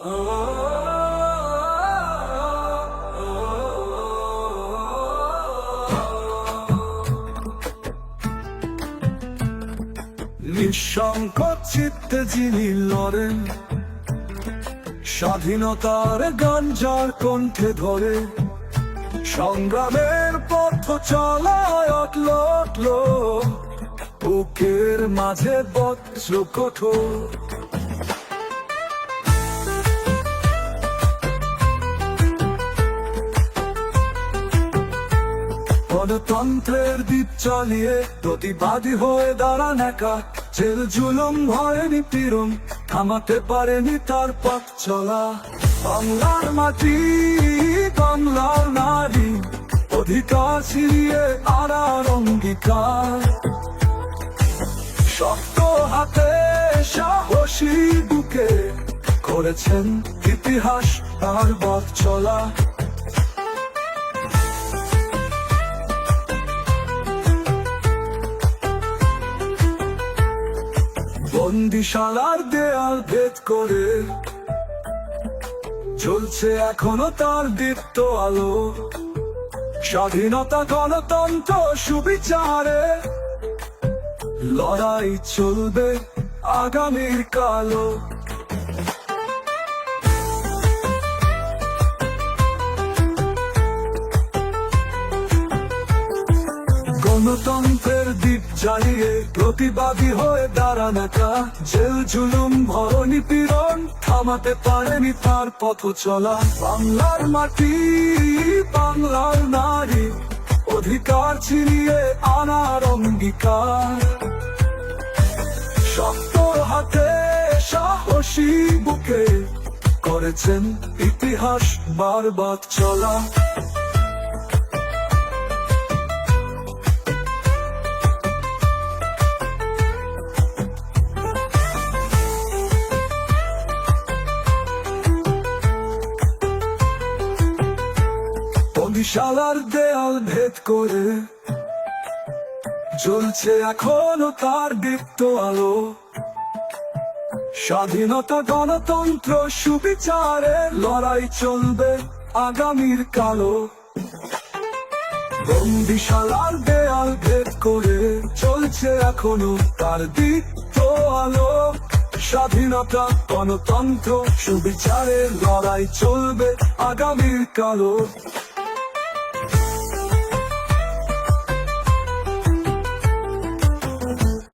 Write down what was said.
নিঃসংকট চিত্তে যিনি লড়েন, স্বাধীনতার গান যার কণ্ঠে ধরে, সংগ্রামের পথ চলায় অটল অটল মাঝে বজ্র কঠোর। গণতন্ত্রের দ্বীপ চালিয়ে প্রতিবাদী হয়ে দাঁড়ান একা। জেল, জুলুম, ভয়, নিপীড়ন থামাতে পারেনি তার পথ চলা। বাংলার মাটি, বাংলার নারী, অধিকার ছিড়িয়ে আনার অঙ্গীকার। শক্ত হাতে সাহসী বুকে করেছেন ইতিহাস আর পথ চলা। বন্দিশালার দেয়াল ভেদ করে চলছে এখনও তার দীপ্ত আলো। স্বাধীনতা, গণতন্ত্র, সুবিচারে লড়াই চলবে আগামীর কালো। গণতন্ত্রের দ্বীপ জ্বালিয়ে প্রতিবাদী হয়ে দাঁড়ান একা। জেল, জুলুম, ভরণী, পীড়ন থামাতে পারেনি তার পথ চলা। বাংলার মাটি, বাংলার নারী, অধিকার ছিনিয়ে আনার অঙ্গীকার। শক্ত হাতে সাহসী বুকে করেছেন ইতিহাস বারবার চলা। বন্দিশালার দেয়াল ভেদ করে জ্বলছে এখনও তার দীপ্ত আলো। স্বাধীনতা গণতন্ত্র সুবিচারে লড়াই চলবে আগামীর কালো। বন্দিশালার দেয়াল ভেদ করে চলছে এখনও তার দীপ্ত আলো। স্বাধীনতা গণতন্ত্র সুবিচারে লড়াই চলবে আগামীর কালো।